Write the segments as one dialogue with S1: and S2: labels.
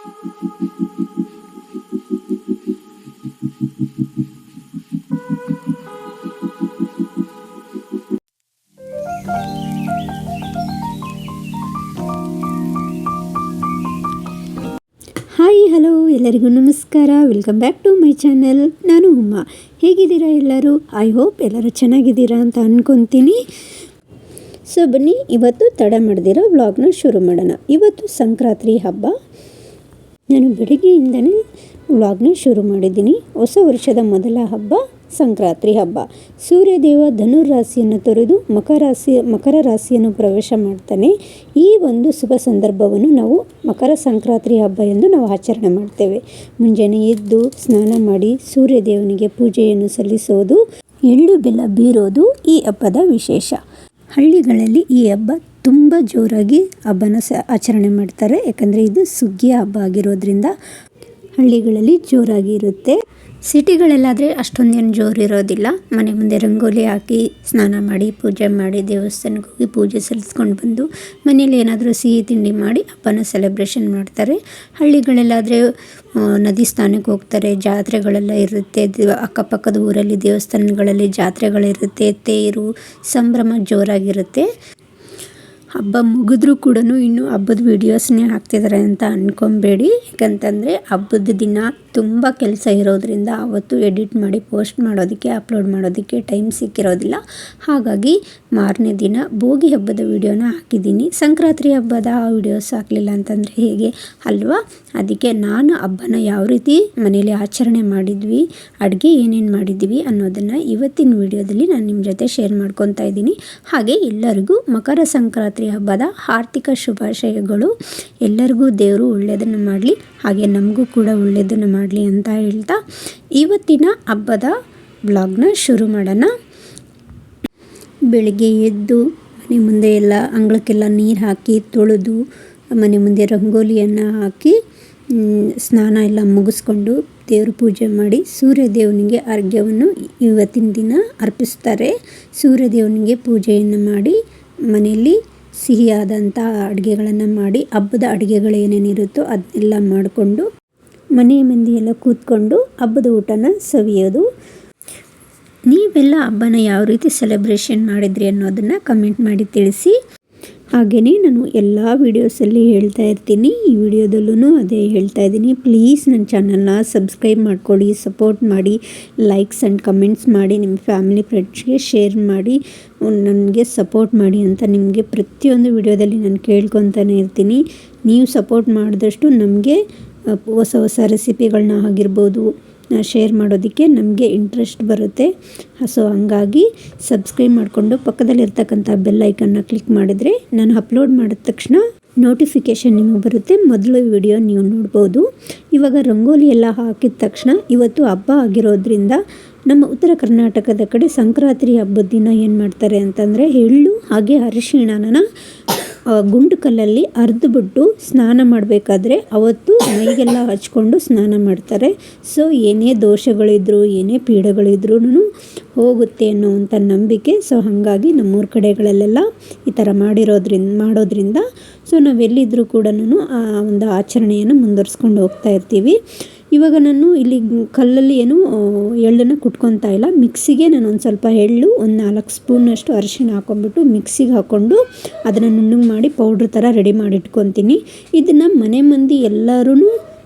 S1: Hi hello ಎಲ್ಲರಿಗೂ ನಮಸ್ಕಾರ. Welcome back to my channel ನಾನು ಉಮ್ಮ ಹೇಗಿದ್ದೀರಾ ಎಲ್ಲರೂ? ಐ ಹೋಪ್ ಎಲ್ಲರೂ ಚೆನ್ನಾಗಿದ್ದೀರಾ ಅಂತ ಅಂದ್ಕೊತೀನಿ ಸೊ ಬನ್ನಿ, ಇವತ್ತು ತಡ ಮಾಡ್ದಿರೋ ವ್ಲಾಗ್ನ ಶುರು ಮಾಡೋಣ. ಇವತ್ತು ಸಂಕ್ರಾಂತಿ ಹಬ್ಬ. ನಾನು ಬೆಳಗ್ಗೆಯಿಂದನೇ ವ್ಲಾಗ್ನ ಶುರು ಮಾಡಿದ್ದೀನಿ. ಹೊಸ ವರ್ಷದ ಮೊದಲ ಹಬ್ಬ, ಸಂಕ್ರಾಂತಿ ಹಬ್ಬ. ಸೂರ್ಯದೇವ ಧನುರಾಶಿಯನ್ನು ತೊರೆದು ಮಕರ ರಾಶಿ ಮಕರ ರಾಶಿಯನ್ನು ಪ್ರವೇಶ ಮಾಡ್ತಾನೆ. ಈ ಒಂದು ಶುಭ ಸಂದರ್ಭವನ್ನು ನಾವು ಮಕರ ಸಂಕ್ರಾಂತಿ ಹಬ್ಬ ಎಂದು ನಾವು ಆಚರಣೆ ಮಾಡ್ತೇವೆ. ಮುಂಜಾನೆ ಎದ್ದು ಸ್ನಾನ ಮಾಡಿ ಸೂರ್ಯದೇವನಿಗೆ ಪೂಜೆಯನ್ನು ಸಲ್ಲಿಸೋದು, ಎಳ್ಳು ಬೆಲ್ಲ ಬೀರೋದು ಈ ಹಬ್ಬದ ವಿಶೇಷ. ಹಳ್ಳಿಗಳಲ್ಲಿ ಈ ಹಬ್ಬ ತುಂಬ ಜೋರಾಗಿ ಹಬ್ಬನ ಸ ಆಚರಣೆ ಮಾಡ್ತಾರೆ. ಯಾಕಂದರೆ ಇದು ಸುಗ್ಗಿಯ ಹಬ್ಬ ಆಗಿರೋದ್ರಿಂದ ಹಳ್ಳಿಗಳಲ್ಲಿ ಜೋರಾಗಿ ಇರುತ್ತೆ. ಸಿಟಿಗಳಲ್ಲಾದರೆ ಅಷ್ಟೊಂದೇನು ಜೋರು ಇರೋದಿಲ್ಲ ಮನೆ ಮುಂದೆ ರಂಗೋಲಿ ಹಾಕಿ ಸ್ನಾನ ಮಾಡಿ, ಪೂಜೆ ಮಾಡಿ, ದೇವಸ್ಥಾನಕ್ಕೆ ಹೋಗಿ ಪೂಜೆ ಸಲ್ಲಿಸ್ಕೊಂಡು ಬಂದು ಮನೇಲಿ ಏನಾದರೂ ಸಿಹಿ ತಿಂಡಿ ಮಾಡಿ ಹಬ್ಬನ ಸೆಲೆಬ್ರೇಷನ್ ಮಾಡ್ತಾರೆ. ಹಳ್ಳಿಗಳಲ್ಲಾದರೆ ನದಿ ಸ್ಥಾನಕ್ಕೆ ಹೋಗ್ತಾರೆ, ಜಾತ್ರೆಗಳೆಲ್ಲ ಇರುತ್ತೆ. ಅಕ್ಕಪಕ್ಕದ ಊರಲ್ಲಿ ದೇವಸ್ಥಾನಗಳಲ್ಲಿ ಜಾತ್ರೆಗಳಿರುತ್ತೆ. ತೇರು, ಸಂಭ್ರಮ ಜೋರಾಗಿರುತ್ತೆ. ಹಬ್ಬ ಮುಗಿದ್ರೂ ಕೂಡ ಇನ್ನೂ ಹಬ್ಬದ ವೀಡಿಯೋಸ್ನೇ ಹಾಕ್ತಿದ್ದಾರೆ ಅಂತ ಅಂದ್ಕೊಬೇಡಿ ಯಾಕಂತಂದರೆ ಹಬ್ಬದ ದಿನ ತುಂಬ ಕೆಲಸ ಇರೋದರಿಂದ ಅವತ್ತು ಎಡಿಟ್ ಮಾಡಿ ಪೋಸ್ಟ್ ಮಾಡೋದಕ್ಕೆ, ಅಪ್ಲೋಡ್ ಮಾಡೋದಕ್ಕೆ ಟೈಮ್ ಸಿಕ್ಕಿರೋದಿಲ್ಲ. ಹಾಗಾಗಿ ಮಾರನೇ ದಿನ ಭೋಗಿ ಹಬ್ಬದ ವಿಡಿಯೋನ ಹಾಕಿದ್ದೀನಿ. ಸಂಕ್ರಾಂತಿ ಹಬ್ಬದ ವಿಡಿಯೋಸ್ ಹಾಕಲಿಲ್ಲ ಅಂತಂದರೆ ಹೇಗೆ ಅಲ್ವಾ? ಅದಕ್ಕೆ ನಾನು ಹಬ್ಬನ ಯಾವ ರೀತಿ ಮನೇಲಿ ಆಚರಣೆ ಮಾಡಿದ್ವಿ, ಅಡುಗೆ ಏನೇನು ಮಾಡಿದ್ವಿ ಅನ್ನೋದನ್ನು ಇವತ್ತಿನ ವಿಡಿಯೋದಲ್ಲಿ ನಾನು ನಿಮ್ಮ ಜೊತೆ ಶೇರ್ ಮಾಡ್ಕೊತಾ ಇದ್ದೀನಿ. ಹಾಗೆ ಎಲ್ಲರಿಗೂ ಮಕರ ಸಂಕ್ರಾಂತಿ ಹಬ್ಬದ ಆರ್ಥಿಕ ಶುಭಾಶಯಗಳು. ಎಲ್ಲರಿಗೂ ದೇವರು ಒಳ್ಳೆಯದನ್ನು ಮಾಡಲಿ, ಹಾಗೆ ನಮಗೂ ಕೂಡ ಒಳ್ಳೆಯದನ್ನು ಮಾಡಲಿ ಅಂತ ಹೇಳ್ತಾ ಇವತ್ತಿನ ಹಬ್ಬದ ಬ್ಲಾಗ್ನ ಶುರು ಮಾಡೋಣ. ಬೆಳಿಗ್ಗೆ ಎದ್ದು ಮನೆ ಮುಂದೆ ಎಲ್ಲ ಅಂಗಳಕ್ಕೆಲ್ಲ ನೀರು ಹಾಕಿ ತೊಳೆದು, ಮನೆ ಮುಂದೆ ರಂಗೋಲಿಯನ್ನು ಹಾಕಿ ಸ್ನಾನ ಎಲ್ಲ ಮುಗಿಸ್ಕೊಂಡು ದೇವ್ರ ಪೂಜೆ ಮಾಡಿ ಸೂರ್ಯ ದೇವನಿಗೆ ಅರ್ಘ್ಯವನ್ನು ಇವತ್ತಿನ ದಿನ ಅರ್ಪಿಸ್ತಾರೆ. ಸೂರ್ಯದೇವನಿಗೆ ಪೂಜೆಯನ್ನು ಮಾಡಿ ಮನೆಯಲ್ಲಿ ಸಿಹಿಯಾದಂಥ ಅಡುಗೆಗಳನ್ನು ಮಾಡಿ, ಹಬ್ಬದ ಅಡುಗೆಗಳೇನೇನಿರುತ್ತೋ ಅದನ್ನೆಲ್ಲ ಮಾಡಿಕೊಂಡು ಮನೆ ಮಂದಿಯೆಲ್ಲ ಕೂತ್ಕೊಂಡು ಹಬ್ಬದ ಊಟನ ಸವಿಯೋದು. ನೀವೆಲ್ಲ ಹಬ್ಬನ ಯಾವ ರೀತಿ ಸೆಲೆಬ್ರೇಷನ್ ಮಾಡಿದ್ರಿ ಅನ್ನೋದನ್ನು ಕಮೆಂಟ್ ಮಾಡಿ ತಿಳಿಸಿ. ಹಾಗೆಯೇ ನಾನು ಎಲ್ಲ ವೀಡಿಯೋಸಲ್ಲಿ ಹೇಳ್ತಾ ಇರ್ತೀನಿ. ಈ ವಿಡಿಯೋದಲ್ಲೂ ಅದೇ ಹೇಳ್ತಾ ಇದ್ದೀನಿ. ಪ್ಲೀಸ್ ನನ್ನ ಚಾನಲ್ನ ಸಬ್ಸ್ಕ್ರೈಬ್ ಮಾಡ್ಕೊಳ್ಳಿ ಸಪೋರ್ಟ್ ಮಾಡಿ ಲೈಕ್ಸ್ ಆ್ಯಂಡ್ ಕಮೆಂಟ್ಸ್ ಮಾಡಿ, ನಿಮ್ಮ ಫ್ಯಾಮಿಲಿ ಫ್ರೆಂಡ್ಸ್ಗೆ ಶೇರ್ ಮಾಡಿ, ನನಗೆ ಸಪೋರ್ಟ್ ಮಾಡಿ ಅಂತ ನಿಮಗೆ ಪ್ರತಿಯೊಂದು ವಿಡಿಯೋದಲ್ಲಿ ನಾನು ಕೇಳ್ಕೊತಾನೆ ಇರ್ತೀನಿ. ನೀವು ಸಪೋರ್ಟ್ ಮಾಡಿದಷ್ಟು ನಮಗೆ ಹೊಸ ಹೊಸ ರೆಸಿಪಿಗಳನ್ನ ಆಗಿರ್ಬೋದು ಶೇರ್ ಮಾಡೋದಕ್ಕೆ ನಮಗೆ ಇಂಟ್ರೆಸ್ಟ್ ಬರುತ್ತೆ. ಸೊ ಹಂಗಾಗಿ ಸಬ್ಸ್ಕ್ರೈಬ್ ಮಾಡಿಕೊಂಡು ಪಕ್ಕದಲ್ಲಿರ್ತಕ್ಕಂಥ ಬೆಲ್ ಐಕನ್ನ ಕ್ಲಿಕ್ ಮಾಡಿದರೆ ನಾನು ಅಪ್ಲೋಡ್ ಮಾಡಿದ ತಕ್ಷಣ ನೋಟಿಫಿಕೇಷನ್ ನಿಮಗೆ ಬರುತ್ತೆ. ಮೊದಲು ವಿಡಿಯೋ ನೀವು ನೋಡ್ಬೋದು. ಇವಾಗ ರಂಗೋಲಿ ಎಲ್ಲ ಹಾಕಿದ ತಕ್ಷಣ ಇವತ್ತು ಹಬ್ಬ ಆಗಿರೋದ್ರಿಂದ ನಮ್ಮ ಉತ್ತರ ಕರ್ನಾಟಕದ ಕಡೆ ಸಂಕ್ರಾಂತಿ ಹಬ್ಬದ ದಿನ ಏನು ಮಾಡ್ತಾರೆ ಅಂತಂದರೆ ಎಳ್ಳು ಹಾಗೆ ಅರಿಶಿಣನ ಗುಂಡು ಕಲ್ಲಲ್ಲಿ ಅರ್ದುಬಿಟ್ಟು ಸ್ನಾನ ಮಾಡಬೇಕಾದ್ರೆ ಅವತ್ತು ಮೈಗೆಲ್ಲ ಹಚ್ಕೊಂಡು ಸ್ನಾನ ಮಾಡ್ತಾರೆ. ಸೊ ಏನೇ ದೋಷಗಳಿದ್ರು, ಏನೇ ಪೀಡೆಗಳಿದ್ರೂ ಹೋಗುತ್ತೆ ಅನ್ನೋವಂಥ ನಂಬಿಕೆ. ಸೊ ಹಾಗಾಗಿ ನಮ್ಮೂರ ಕಡೆಗಳಲ್ಲೆಲ್ಲ ಈ ಥರ ಮಾಡಿರೋದ್ರಿಂದ ಮಾಡೋದ್ರಿಂದ ಸೊ ನಾವೆಲ್ಲಿದ್ದರೂ ಕೂಡ ಆ ಒಂದು ಆಚರಣೆಯನ್ನು ಮುಂದುವರ್ಸ್ಕೊಂಡು ಹೋಗ್ತಾ ಇರ್ತೀವಿ. ಇವಾಗ ನಾನು ಇಲ್ಲಿ ಕಲ್ಲಲ್ಲಿ ಏನು ಎಳ್ಳನ್ನು ಕುಟ್ಕೊತಾ ಇಲ್ಲ. ಮಿಕ್ಸಿಗೆ ನಾನು ಒಂದು ಸ್ವಲ್ಪ ಎಳ್ಳು, ಒಂದು ನಾಲ್ಕು ಸ್ಪೂನಷ್ಟು ಅರಿಶಿಣ ಹಾಕೊಂಡ್ಬಿಟ್ಟು ಮಿಕ್ಸಿಗೆ ಹಾಕ್ಕೊಂಡು ಅದನ್ನು ನುಣ್ಣಗೆ ಮಾಡಿ ಪೌಡ್ರ್ ಥರ ರೆಡಿ ಮಾಡಿ ಇಟ್ಕೊತೀನಿ. ಇದನ್ನು ಮನೆ ಮಂದಿ ಎಲ್ಲರೂ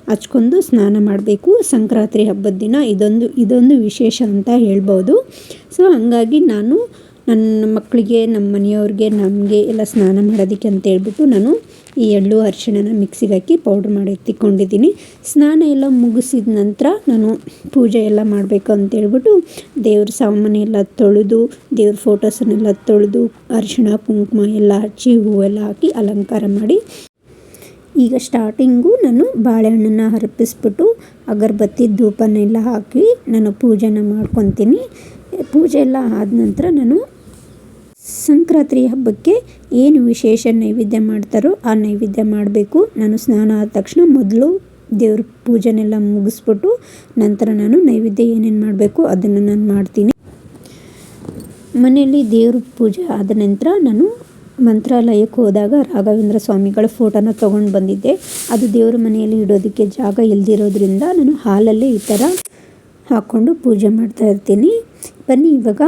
S1: ಹಚ್ಕೊಂಡು ಸ್ನಾನ ಮಾಡಬೇಕು. ಸಂಕ್ರಾಂತಿ ಹಬ್ಬದ ದಿನ ಇದೊಂದು ಇದೊಂದು ವಿಶೇಷ ಅಂತ ಹೇಳ್ಬೋದು. ಸೊ, ಹಾಗಾಗಿ ನಾನು ನನ್ನ ಮಕ್ಕಳಿಗೆ ನಮ್ಮ ಮನೆಯವ್ರಿಗೆ ನಮಗೆ ಎಲ್ಲ ಸ್ನಾನ ಮಾಡೋದಕ್ಕೆ ಅಂತ ಹೇಳ್ಬಿಟ್ಟು ನಾನು ಈ ಎಳ್ಳು ಅರಿಶಿಣನ ಮಿಕ್ಸಿಗೆ ಹಾಕಿ ಪೌಡ್ರ್ ಮಾಡಿ ಎತ್ತಿಕೊಂಡಿದ್ದೀನಿ. ಸ್ನಾನ ಎಲ್ಲ ಮುಗಿಸಿದ ನಂತರ ನಾನು ಪೂಜೆ ಎಲ್ಲ ಮಾಡಬೇಕು ಅಂತ ಹೇಳ್ಬಿಟ್ಟು ದೇವ್ರ ಸಾಮಾನು ಎಲ್ಲ ತೊಳೆದು, ದೇವ್ರ ಫೋಟೋಸನ್ನೆಲ್ಲ ತೊಳೆದು, ಅರಿಶಿಣ, ಕುಂಕುಮ ಎಲ್ಲ ಹಚ್ಚಿ, ಹೂವೆಲ್ಲ ಹಾಕಿ ಅಲಂಕಾರ ಮಾಡಿ ಈಗ ಸ್ಟಾರ್ಟಿಂಗು ನಾನು ಬಾಳೆಹಣ್ಣನ್ನು ಅರ್ಪಿಸ್ಬಿಟ್ಟು ಅಗರಬತ್ತಿ ಧೂಪನೆಲ್ಲ ಹಾಕಿ ನಾನು ಪೂಜೆನ ಮಾಡ್ಕೊತೀನಿ. ಪೂಜೆ ಎಲ್ಲ ಆದ ನಂತರ ನಾನು ಸಂಕ್ರಾಂತಿ ಹಬ್ಬಕ್ಕೆ ಏನು ವಿಶೇಷ ನೈವೇದ್ಯ ಮಾಡ್ತಾರೋ ಆ ನೈವೇದ್ಯ ಮಾಡಬೇಕು. ನಾನು ಸ್ನಾನ ಆದ ತಕ್ಷಣ ಮೊದಲು ದೇವ್ರ ಪೂಜೆನೆಲ್ಲ ಮುಗಿಸ್ಬಿಟ್ಟು ನಂತರ ನಾನು ನೈವೇದ್ಯ ಏನೇನು ಮಾಡಬೇಕು ಅದನ್ನು ನಾನು ಮಾಡ್ತೀನಿ. ಮನೆಯಲ್ಲಿ ದೇವ್ರ ಪೂಜೆ ಆದ ನಂತರ ನಾನು ಮಂತ್ರಾಲಯಕ್ಕೆ ಹೋದಾಗ ರಾಘವೇಂದ್ರ ಸ್ವಾಮಿಗಳ ಫೋಟೋನ ತೊಗೊಂಡು ಬಂದಿದ್ದೆ. ಅದು ದೇವರ ಮನೆಯಲ್ಲಿ ಇಡೋದಕ್ಕೆ ಜಾಗ ಇಲ್ದಿರೋದ್ರಿಂದ ನಾನು ಹಾಲಲ್ಲೇ ಈ ಥರ ಹಾಕ್ಕೊಂಡು ಪೂಜೆ ಮಾಡ್ತಾ ಇರ್ತೀನಿ. ಬನ್ನಿ ಇವಾಗ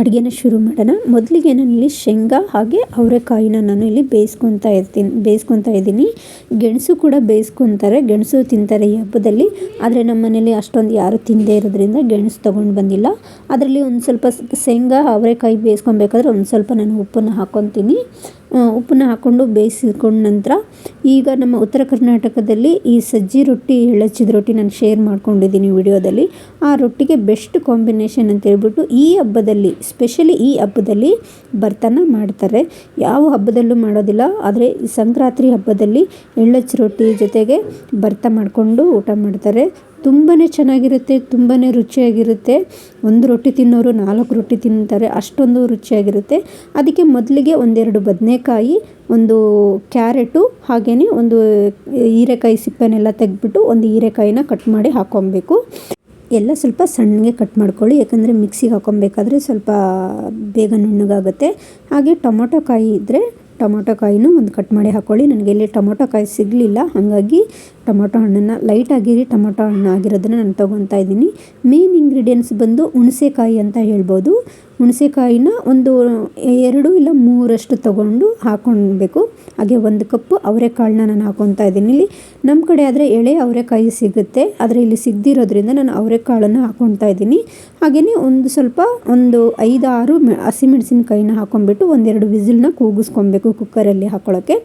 S1: ಅಡುಗೆನ ಶುರು ಮಾಡೋಣ. ಮೊದಲಿಗೆ ನಾನು ಇಲ್ಲಿ ಶೇಂಗಾ ಹಾಗೆ ಅವರೆಕಾಯಿನ ನಾನು ಇಲ್ಲಿ ಬೇಯಿಸ್ಕೊತಾ ಇರ್ತೀನಿ ಬೇಯಿಸ್ಕೊತಾ ಇದ್ದೀನಿ. ಗೆಣಸು ಕೂಡ ಬೇಯಿಸ್ಕೊತಾರೆ ಗೆಣಸು ತಿಂತಾರೆ ಈ ಹಬ್ಬದಲ್ಲಿ. ಆದರೆ ನಮ್ಮ ಮನೇಲಿ ಅಷ್ಟೊಂದು ಯಾರು ತಿಂದೇ ಇರೋದ್ರಿಂದ ಗೆಣಸು ತೊಗೊಂಡು ಬಂದಿಲ್ಲ. ಅದರಲ್ಲಿ ಒಂದು ಸ್ವಲ್ಪ ಶೇಂಗಾ, ಅವರೆಕಾಯಿ ಬೇಯಿಸ್ಕೊಬೇಕಾದ್ರೆ ಒಂದು ಸ್ವಲ್ಪ ನಾನು ಉಪ್ಪನ್ನು ಹಾಕ್ಕೊತೀನಿ ಉಪ್ಪನ್ನ ಹಾಕ್ಕೊಂಡು ಬೇಯಿಸಿಕೊಂಡ ನಂತರ ಈಗ ನಮ್ಮ ಉತ್ತರ ಕರ್ನಾಟಕದಲ್ಲಿ ಈ ಸಜ್ಜಿ ರೊಟ್ಟಿ ಎಳಚಿದ ರೊಟ್ಟಿ ನಾನು ಶೇರ್ ಮಾಡ್ಕೊಂಡಿದ್ದೀನಿ ವಿಡಿಯೋದಲ್ಲಿ. ಆ ರೊಟ್ಟಿಗೆ ಬೆಸ್ಟ್ ಕಾಂಬಿನೇಷನ್ ಅಂತ ಹೇಳ್ಬಿಟ್ಟು ಈ ಹಬ್ಬದಲ್ಲಿ ಸ್ಪೆಷಲಿ ಈ ಹಬ್ಬದಲ್ಲಿ ಭರ್ತನ ಮಾಡ್ತಾರೆ. ಯಾವ ಹಬ್ಬದಲ್ಲೂ ಮಾಡೋದಿಲ್ಲ, ಆದರೆ ಸಂಕ್ರಾಂತಿ ಹಬ್ಬದಲ್ಲಿ ಎಳ್ಳಚ್ಚಿ ರೊಟ್ಟಿ ಜೊತೆಗೆ ಭರ್ತ ಮಾಡಿಕೊಂಡು ಊಟ ಮಾಡ್ತಾರೆ. ತುಂಬಾ ಚೆನ್ನಾಗಿರುತ್ತೆ ತುಂಬಾ ರುಚಿಯಾಗಿರುತ್ತೆ. ಒಂದು ರೊಟ್ಟಿ ತಿನ್ನೋರು ನಾಲ್ಕು ರೊಟ್ಟಿ ತಿಂತಾರೆ, ಅಷ್ಟೊಂದು ರುಚಿಯಾಗಿರುತ್ತೆ. ಅದಕ್ಕೆ ಮೊದಲಿಗೆ ಒಂದೆರಡು ಬದನೆಕಾಯಿ, ಒಂದು ಕ್ಯಾರೆಟು ಹಾಗೆಯೇ ಒಂದು ಹೀರೆಕಾಯಿ ಸಿಪ್ಪೆನೆಲ್ಲ ತೆಗೆದ್ಬಿಟ್ಟು ಒಂದು ಹೀರೆಕಾಯಿನ ಕಟ್ ಮಾಡಿ ಹಾಕ್ಕೊಬೇಕು ಎಲ್ಲ ಸ್ವಲ್ಪ ಸಣ್ಣಗೆ ಕಟ್ ಮಾಡ್ಕೊಳ್ಳಿ, ಯಾಕಂದರೆ ಮಿಕ್ಸಿಗೆ ಹಾಕೊಬೇಕಾದ್ರೆ ಸ್ವಲ್ಪ ಬೇಗ ನುಣ್ಣಗಾಗುತ್ತೆ. ಹಾಗೆ ಟೊಮೊಟೊ ಕಾಯಿ ಇದ್ದರೆ ಟೊಮೊಟೊ ಕಾಯಿನ ಒಂದು ಕಟ್ ಮಾಡಿ ಹಾಕ್ಕೊಳ್ಳಿ ನನಗೆ ಇಲ್ಲಿ ಟೊಮೊಟೊ ಕಾಯಿ ಸಿಗಲಿಲ್ಲ. ಹಾಗಾಗಿ ಟೊಮೊಟೊ ಹಣ್ಣನ್ನು ಲೈಟಾಗಿ ಟೊಮೊಟೊ ಹಣ್ಣು ಆಗಿರೋದನ್ನು ನಾನು ತೊಗೊತಾ ಇದ್ದೀನಿ. ಮೇನ್ ಇಂಗ್ರೀಡಿಯೆಂಟ್ಸ್ ಬಂದು ಹುಣಸೆಕಾಯಿ ಅಂತ ಹೇಳ್ಬೋದು. ಹುಣಸೆಕಾಯಿನ ಒಂದು ಎರಡು ಇಲ್ಲ ಮೂರಷ್ಟು ತೊಗೊಂಡು ಹಾಕ್ಕೊಳ್ಬೇಕು ಹಾಗೆ ಒಂದು ಕಪ್ಪು ಅವರೆಕಾಳನ್ನ ನಾನು ಹಾಕೊತಾ ಇದ್ದೀನಿ. ಇಲ್ಲಿ ನಮ್ಮ ಕಡೆ ಆದರೆ ಎಳೆ ಅವರೆಕಾಯಿ ಸಿಗುತ್ತೆ. ಆದರೆ ಇಲ್ಲಿ ಸಿಗದಿರೋದ್ರಿಂದ ನಾನು ಅವರೆಕಾಳನ್ನು ಹಾಕ್ಕೊತಾ ಇದ್ದೀನಿ. ಹಾಗೆಯೇ ಒಂದು ಸ್ವಲ್ಪ ಒಂದು ಐದಾರು ಹಸಿಮೆಣಸಿನಕಾಯಿನ ಹಾಕೊಂಡ್ಬಿಟ್ಟು ಒಂದೆರಡು ವಿಸಿಲ್ನ ಕೂಗಿಸ್ಕೊಬೇಕು ಕುಕ್ಕರಲ್ಲಿ ಹಾಕ್ಕೊಳ್ಳೋಕ್ಕೆ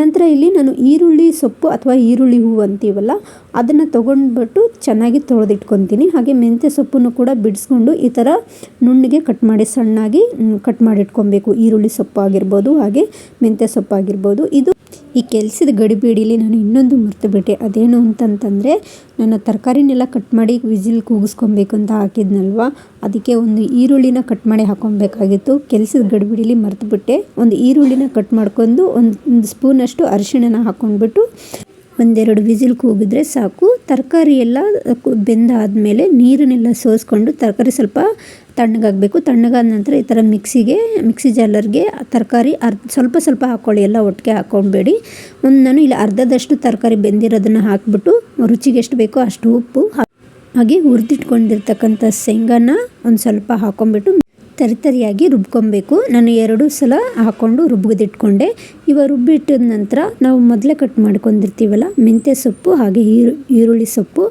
S1: ನಂತರ ಇಲ್ಲಿ ನಾನು ಈರುಳ್ಳಿ ಸೊಪ್ಪು ಅಥವಾ ಈರುಳ್ಳಿ ಹೂವು ಅಂತೀವಲ್ಲ, ಅದನ್ನು ತೊಗೊಂಡ್ಬಿಟ್ಟು ಚೆನ್ನಾಗಿ ತೊಳೆದಿಟ್ಕೊತೀನಿ. ಹಾಗೆ ಮೆಂತ್ಯ ಸೊಪ್ಪನ್ನು ಕೂಡ ಬಿಡಿಸ್ಕೊಂಡು ಈ ಥರ ನುಣ್ಣಗೆ ಕಟ್ ಮಾಡಿ, ಸಣ್ಣಾಗಿ ಕಟ್ ಮಾಡಿ ಇಟ್ಕೊಬೇಕು ಈರುಳ್ಳಿ ಸೊಪ್ಪು ಆಗಿರ್ಬೋದು ಹಾಗೆ ಮೆಂತ್ಯ ಸೊಪ್ಪು ಆಗಿರ್ಬೋದು ಇದು ಈ ಕೆಲಸದ ಗಡಿಬಿಡಿಲಿ ನಾನು ಇನ್ನೊಂದು ಮರ್ತುಬಿಟ್ಟೆ ಅದೇನು ಅಂತಂತಂದರೆ ನಾನು ತರಕಾರಿನೆಲ್ಲ ಕಟ್ ಮಾಡಿ ವಿಸಿಲ್ ಕೂಗಿಸ್ಕೊಬೇಕು ಅಂತ ಹಾಕಿದ್ನಲ್ವ? ಅದಕ್ಕೆ ಒಂದು ಈರುಳ್ಳಿನ ಕಟ್ ಮಾಡಿ ಹಾಕೊಬೇಕಾಗಿತ್ತು. ಕೆಲಸದ ಗಡಿಬಿಡಿಲಿ ಮರ್ತುಬಿಟ್ಟೆ ಒಂದು ಈರುಳ್ಳಿನ ಕಟ್ ಮಾಡ್ಕೊಂಡು ಒಂದು ಸ್ಪೂನಷ್ಟು ಅರಿಶಿಣನ ಹಾಕ್ಕೊಂಡ್ಬಿಟ್ಟು ಒಂದೆರಡು ವಿಸಿಲ್ ಕೂಗಿದ್ರೆ ಸಾಕು. ತರಕಾರಿ ಎಲ್ಲ ಬೆಂದಾದಮೇಲೆ ನೀರನ್ನೆಲ್ಲ ಸೋಸ್ಕೊಂಡು ತರಕಾರಿ ಸ್ವಲ್ಪ ತಣ್ಣಗಾಗಬೇಕು ತಣ್ಣಗಾದ ನಂತರ ಈ ಥರ ಮಿಕ್ಸಿಗೆ, ಮಿಕ್ಸಿ ಜಾಲರ್ಗೆ ತರಕಾರಿ ಅರ್ಧ, ಸ್ವಲ್ಪ ಸ್ವಲ್ಪ ಹಾಕ್ಕೊಳ್ಳಿ. ಎಲ್ಲ ಒಟ್ಟಿಗೆ ಹಾಕ್ಕೊಳ್ಬೇಡಿ. ಒಂದು ನಾನು ಇಲ್ಲಿ ಅರ್ಧದಷ್ಟು ತರಕಾರಿ ಬೆಂದಿರೋದನ್ನು ಹಾಕಿಬಿಟ್ಟು ರುಚಿಗೆ ಎಷ್ಟು ಬೇಕೋ ಅಷ್ಟು ಉಪ್ಪು ಹಾಗೆ ಹುರಿದಿಟ್ಕೊಂಡಿರ್ತಕ್ಕಂಥ ಶೇಂಗಾನ ಒಂದು ಸ್ವಲ್ಪ ಹಾಕ್ಕೊಂಬಿಟ್ಟು ತರಿತರಿಯಾಗಿ ರುಬ್ಕೊಬೇಕು. ನಾನು ಎರಡು ಸಲ ಹಾಕ್ಕೊಂಡು ರುಬ್ಬಿದಿಟ್ಕೊಂಡೆ ಇವಾಗ ರುಬ್ಬಿಟ್ಟಿದ ನಂತರ ನಾವು ಮೊದಲೇ ಕಟ್ ಮಾಡ್ಕೊಂಡಿರ್ತೀವಲ್ಲ, ಮೆಂತ್ಯ ಸೊಪ್ಪು ಹಾಗೆ ಈರು, ಈರುಳ್ಳಿ ಸೊಪ್ಪು,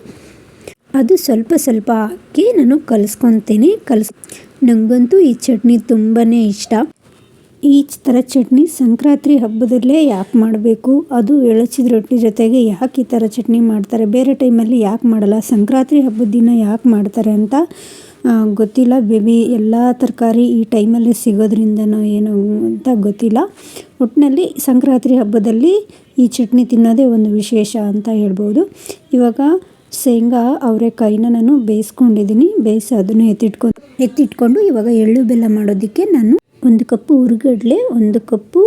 S1: ಅದು ಸ್ವಲ್ಪ ಸ್ವಲ್ಪ ಹಾಕಿ ನಾನು ಕಲಸ್ಕೊತೀನಿ. ಕಲಿಸ್ ನನಗಂತೂ ಈ ಚಟ್ನಿ ತುಂಬಾ ಇಷ್ಟ. ಈ ಥರ ಚಟ್ನಿ ಸಂಕ್ರಾಂತಿ ಹಬ್ಬದಲ್ಲೇ ಯಾಕೆ ಮಾಡಬೇಕು? ಅದು ಎಳಚಿದ ರೊಟ್ಟಿ ಜೊತೆಗೆ ಯಾಕೆ ಈ ಥರ ಚಟ್ನಿ ಮಾಡ್ತಾರೆ? ಬೇರೆ ಟೈಮಲ್ಲಿ ಯಾಕೆ ಮಾಡಲ್ಲ? ಸಂಕ್ರಾಂತಿ ಹಬ್ಬದ ದಿನ ಯಾಕೆ ಮಾಡ್ತಾರೆ ಅಂತ ಗೊತ್ತಿಲ್ಲ. ಬೇಬಿ ಎಲ್ಲ ತರಕಾರಿ ಈ ಟೈಮಲ್ಲಿ ಸಿಗೋದ್ರಿಂದನೋ ಏನು ಅಂತ ಗೊತ್ತಿಲ್ಲ. ಒಟ್ಟಿನಲ್ಲಿ ಸಂಕ್ರಾಂತಿ ಹಬ್ಬದಲ್ಲಿ ಈ ಚಟ್ನಿ ತಿನ್ನೋದೇ ಒಂದು ವಿಶೇಷ ಅಂತ ಹೇಳ್ಬೋದು. ಇವಾಗ ಶೇಂಗಾ, ಅವರೆಕಾಯಿನ ನಾನು ಬೇಯಿಸ್ಕೊಂಡಿದ್ದೀನಿ. ಬೇಯಿಸಿ ಅದನ್ನು ಎತ್ತಿಟ್ಕೊಂಡು ಎತ್ತಿಟ್ಕೊಂಡು ಇವಾಗ ಎಳ್ಳು ಬೆಲ್ಲ ಮಾಡೋದಕ್ಕೆ ನಾನು ಒಂದು ಕಪ್ಪು ಹುರಿಗಡಲೆ ಒಂದು ಕಪ್ಪು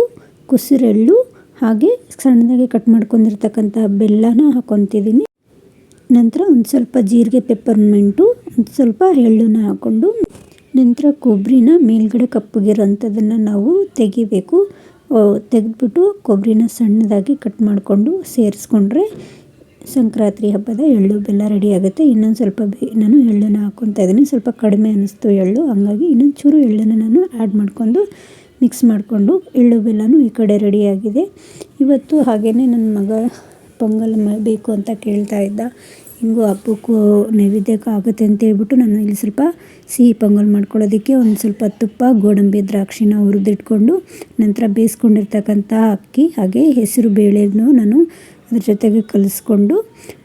S1: ಕುಸಿರೆಳ್ಳು ಹಾಗೆ ಸಣ್ಣದಾಗಿ ಕಟ್ ಮಾಡ್ಕೊಂಡಿರ್ತಕ್ಕಂಥ ಬೆಲ್ಲನ ಹಾಕ್ಕೊತಿದ್ದೀನಿ. ನಂತರ ಒಂದು ಸ್ವಲ್ಪ ಜೀರಿಗೆ ಪೆಪ್ಪರ್ಮೆಂಟು ಒಂದು ಸ್ವಲ್ಪ ಎಳ್ಳನ್ನು ಹಾಕ್ಕೊಂಡು ನಂತರ ಕೊಬ್ಬರಿನ ಮೇಲ್ಗಡೆ ಕಪ್ಪಗಿರೋಂಥದ್ದನ್ನು ನಾವು ತೆಗಿಬೇಕು. ತೆಗೆದ್ಬಿಟ್ಟು ಕೊಬ್ಬರಿನ ಸಣ್ಣದಾಗಿ ಕಟ್ ಮಾಡಿಕೊಂಡು ಸೇರಿಸ್ಕೊಂಡ್ರೆ ಸಂಕ್ರಾಂತಿ ಹಬ್ಬದ ಎಳ್ಳು ಬೆಲ್ಲ ರೆಡಿ ಆಗುತ್ತೆ. ಇನ್ನೊಂದು ಸ್ವಲ್ಪ ಬೇ, ನಾನು ಎಳ್ಳನ್ನು ಹಾಕ್ಕೊತಾ ಇದ್ದೀನಿ. ಸ್ವಲ್ಪ ಕಡಿಮೆ ಅನ್ನಿಸ್ತು ಎಳ್ಳು. ಹಾಗಾಗಿ ಇನ್ನೊಂದು ಚೂರು ಎಳ್ಳನ್ನು ನಾನು ಆ್ಯಡ್ ಮಾಡಿಕೊಂಡು ಮಿಕ್ಸ್ ಮಾಡಿಕೊಂಡು ಎಳ್ಳು ಬೆಲ್ಲನೂ ಈ ಕಡೆ ರೆಡಿಯಾಗಿದೆ ಇವತ್ತು ಹಾಗೆಯೇ ನನ್ನ ಮಗ ಪೊಂಗಲ್ ಬೇಕು ಅಂತ ಕೇಳ್ತಾ ಇದ್ದ. ಹಿಂಗೂ ಹಬ್ಬಕ್ಕೂ ನೈವೇದ್ಯಕ್ಕೆ ಆಗುತ್ತೆ ಅಂತ ಹೇಳ್ಬಿಟ್ಟು ನಾನು ಇಲ್ಲಿ ಸ್ವಲ್ಪ ಸಿಹಿ ಪೊಂಗಲ್ ಮಾಡ್ಕೊಳ್ಳೋದಕ್ಕೆ ಒಂದು ಸ್ವಲ್ಪ ತುಪ್ಪ, ಗೋಡಂಬಿ, ದ್ರಾಕ್ಷಿನ ಹುರಿದಿಟ್ಕೊಂಡು ನಂತರ ಬೇಯಿಸ್ಕೊಂಡಿರ್ತಕ್ಕಂಥ ಅಕ್ಕಿ, ಹಾಗೆ ಹೆಸರು ಬೇಳೆನೂ ನಾನು ಅದ್ರ ಜೊತೆಗೆ ಕಲಿಸ್ಕೊಂಡು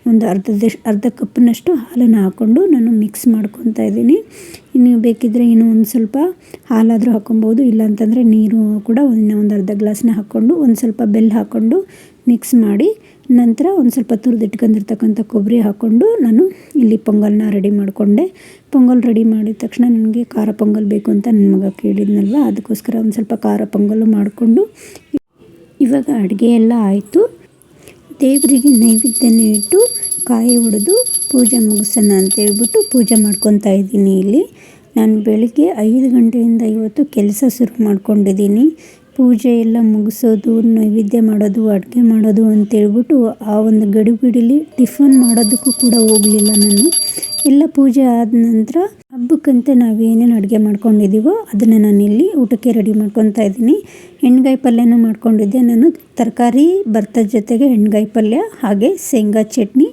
S1: ಒಂದು ಅರ್ಧದಷ್ಟು ಅರ್ಧ ಕಪ್ನಷ್ಟು ಹಾಲನ್ನು ಹಾಕ್ಕೊಂಡು ನಾನು ಮಿಕ್ಸ್ ಮಾಡ್ಕೊತಾ ಇದ್ದೀನಿ. ಇನ್ನು ಬೇಕಿದ್ದರೆ ಇನ್ನೂ ಒಂದು ಸ್ವಲ್ಪ ಹಾಲಾದರೂ ಹಾಕ್ಕೊಬೋದು ಇಲ್ಲಾಂತಂದರೆ ನೀರು ಕೂಡ ಒಂದು ಒಂದು ಅರ್ಧ ಗ್ಲಾಸ್ನ ಹಾಕ್ಕೊಂಡು ಒಂದು ಸ್ವಲ್ಪ ಬೆಲ್ಲ ಹಾಕ್ಕೊಂಡು ಮಿಕ್ಸ್ ಮಾಡಿ ನಂತರ ಒಂದು ಸ್ವಲ್ಪ ತುರಿದಿಟ್ಕೊಂಡಿರ್ತಕ್ಕಂಥ ಕೊಬ್ಬರಿ ಹಾಕ್ಕೊಂಡು ನಾನು ಇಲ್ಲಿ ಪೊಂಗಲ್ನ ರೆಡಿ ಮಾಡಿಕೊಂಡೆ. ಪೊಂಗಲ್ ರೆಡಿ ಮಾಡಿದ ತಕ್ಷಣ ನನಗೆ ಖಾರ ಪೊಂಗಲ್ ಬೇಕು ಅಂತ ನನ್ನ ಮಗ ಕೇಳಿದ್ನಲ್ವ? ಅದಕ್ಕೋಸ್ಕರ ಒಂದು ಸ್ವಲ್ಪ ಖಾರ ಪೊಂಗಲು ಮಾಡಿಕೊಂಡು ಇವಾಗ ಅಡುಗೆ ಎಲ್ಲ ಆಯಿತು. ದೇವರಿಗೆ ನೈವೇದ್ಯನ ಇಟ್ಟು ಕಾಯಿ ಹೊಡೆದು ಪೂಜೆ ಮುಗಿಸೋಣ ಅಂತೇಳ್ಬಿಟ್ಟು ಪೂಜೆ ಮಾಡ್ಕೊತಾ ಇದ್ದೀನಿ ಇಲ್ಲಿ. ನಾನು ಬೆಳಗ್ಗೆ ಐದು ಗಂಟೆಯಿಂದ ಇವತ್ತು ಕೆಲಸ ಶುರು ಮಾಡ್ಕೊಂಡಿದ್ದೀನಿ. ಪೂಜೆ ಎಲ್ಲ ಮುಗಿಸೋದು, ನೈವೇದ್ಯ ಮಾಡೋದು, ಅಡುಗೆ ಮಾಡೋದು ಅಂತೇಳ್ಬಿಟ್ಟು ಆ ಒಂದು ಗಡಿಬಿಡಿಲಿ ಟಿಫನ್ ಮಾಡೋದಕ್ಕೂ ಕೂಡ ಹೋಗಲಿಲ್ಲ ನಾನು. ಎಲ್ಲ ಪೂಜೆ ಆದ ನಂತರ ಹಬ್ಬಕ್ಕಂತ ನಾವು ಏನೇನು ಅಡುಗೆ ಮಾಡ್ಕೊಂಡಿದ್ದೀವೋ ಅದನ್ನು ನಾನು ಇಲ್ಲಿ ಊಟಕ್ಕೆ ರೆಡಿ ಮಾಡ್ಕೊತಾ ಇದ್ದೀನಿ. ಎಣ್ಗಾಯಿ ಪಲ್ಯನೂ ಮಾಡ್ಕೊಂಡಿದ್ದೆ. ನಾನು ತರಕಾರಿ ಭರ್ತದ ಜೊತೆಗೆ ಎಣ್ಗಾಯಿ ಪಲ್ಯ, ಹಾಗೆ ಶೇಂಗಾ ಚಟ್ನಿ,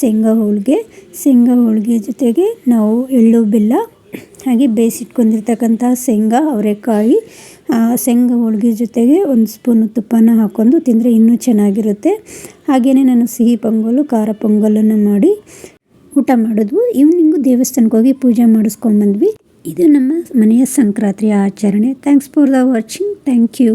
S1: ಶೇಂಗಾ ಹೋಳಿಗೆ. ಶೇಂಗಾ ಹೋಳಿಗೆ ಜೊತೆಗೆ ನಾವು ಎಳ್ಳು, ಬೆಲ್ಲ, ಹಾಗೆ ಬೇಯಿಸಿಟ್ಕೊಂಡಿರ್ತಕ್ಕಂಥ ಶೇಂಗಾ, ಅವರೆಕಾಯಿ ಶೇಂಗಾ ಹೋಳಿಗೆ ಜೊತೆಗೆ ಒಂದು ಸ್ಪೂನು ತುಪ್ಪನ ಹಾಕ್ಕೊಂಡು ತಿಂದರೆ ಇನ್ನೂ ಚೆನ್ನಾಗಿರುತ್ತೆ. ಹಾಗೆಯೇ ನಾನು ಸಿಹಿ ಪೊಂಗಲು, ಖಾರ ಪೊಂಗಲನ್ನು ಮಾಡಿ ಊಟ ಮಾಡಿದ್ವು ಈವ್ನಿಂಗು ದೇವಸ್ಥಾನಕ್ಕೆ ಹೋಗಿ ಪೂಜೆ ಮಾಡಿಸ್ಕೊಂಬಂದ್ವಿ ಇದು ನಮ್ಮ ಮನೆಯ ಸಂಕ್ರಾಂತಿಯ ಆಚರಣೆ. Thanks for the watching thank you